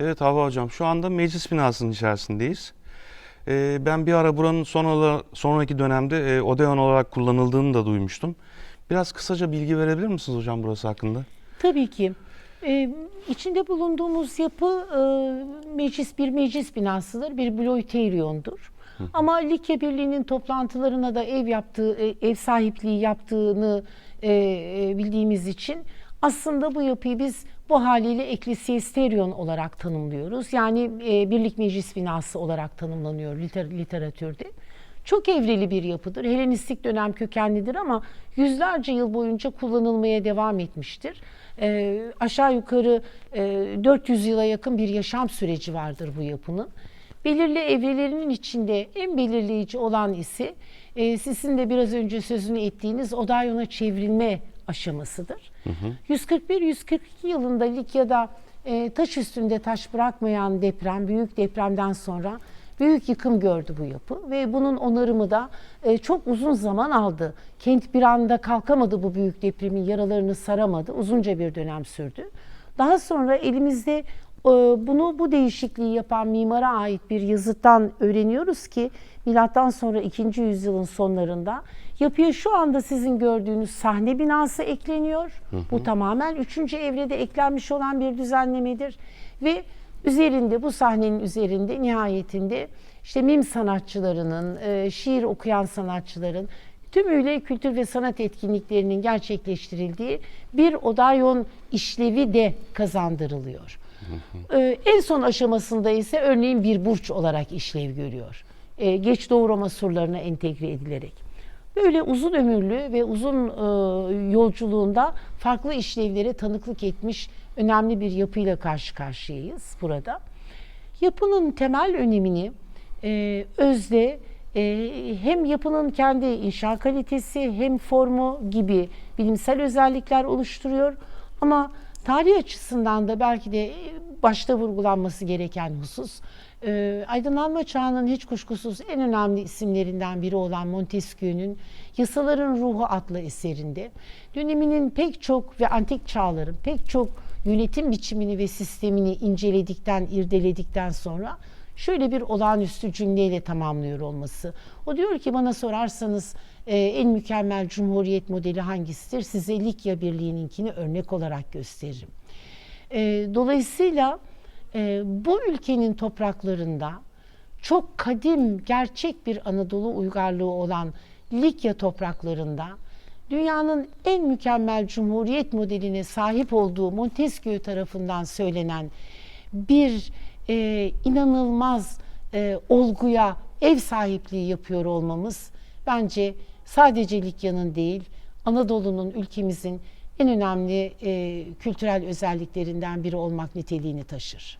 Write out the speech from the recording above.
Evet Hava Hocam şu anda meclis binasının içerisindeyiz. Ee, ben bir ara buranın son ola- sonraki dönemde e, Odeon olarak kullanıldığını da duymuştum. Biraz kısaca bilgi verebilir misiniz hocam burası hakkında? Tabii ki. Ee, içinde bulunduğumuz yapı e, meclis bir meclis binasıdır, bir bloiteriumdur. Ama Likya Birliği'nin toplantılarına da ev yaptığı, e, ev sahipliği yaptığını e, e, bildiğimiz için aslında bu yapıyı biz bu haliyle Ecclesiasterion olarak tanımlıyoruz. Yani e, birlik meclis binası olarak tanımlanıyor liter- literatürde. Çok evreli bir yapıdır. Helenistik dönem kökenlidir ama yüzlerce yıl boyunca kullanılmaya devam etmiştir. Ee, aşağı yukarı e, 400 yıla yakın bir yaşam süreci vardır bu yapının. Belirli evrelerinin içinde en belirleyici olan ise e, sizin de biraz önce sözünü ettiğiniz Odayon'a çevrilme aşamasıdır. 141-142 yılında Likya'da e, taş üstünde taş bırakmayan deprem, büyük depremden sonra büyük yıkım gördü bu yapı ve bunun onarımı da e, çok uzun zaman aldı. Kent bir anda kalkamadı bu büyük depremin yaralarını saramadı. Uzunca bir dönem sürdü. Daha sonra elimizde bunu bu değişikliği yapan mimara ait bir yazıttan öğreniyoruz ki milattan sonra 2. yüzyılın sonlarında yapıya şu anda sizin gördüğünüz sahne binası ekleniyor. Bu tamamen 3. evrede eklenmiş olan bir düzenlemedir ve üzerinde bu sahnenin üzerinde nihayetinde işte mim sanatçılarının, e, şiir okuyan sanatçıların tümüyle kültür ve sanat etkinliklerinin gerçekleştirildiği bir odayon işlevi de kazandırılıyor. Ee, en son aşamasında ise örneğin bir burç olarak işlev görüyor. Ee, geç Doğu surlarına entegre edilerek. Böyle uzun ömürlü ve uzun e, yolculuğunda farklı işlevlere tanıklık etmiş önemli bir yapıyla karşı karşıyayız burada. Yapının temel önemini e, özde e, hem yapının kendi inşa kalitesi hem formu gibi bilimsel özellikler oluşturuyor. Ama tarih açısından da belki de başta vurgulanması gereken husus e, aydınlanma çağının hiç kuşkusuz en önemli isimlerinden biri olan Montesquieu'nun Yasaların Ruhu adlı eserinde döneminin pek çok ve antik çağların pek çok yönetim biçimini ve sistemini inceledikten, irdeledikten sonra şöyle bir olağanüstü cümleyle tamamlıyor olması. O diyor ki bana sorarsanız e, en mükemmel cumhuriyet modeli hangisidir? Size Likya Birliği'ninkini örnek olarak gösteririm. E, dolayısıyla e, bu ülkenin topraklarında çok kadim, gerçek bir Anadolu uygarlığı olan Likya topraklarında dünyanın en mükemmel cumhuriyet modeline sahip olduğu Montesquieu tarafından söylenen bir e, inanılmaz e, olguya ev sahipliği yapıyor olmamız bence sadece Likya'nın değil Anadolu'nun ülkemizin en önemli e, kültürel özelliklerinden biri olmak niteliğini taşır.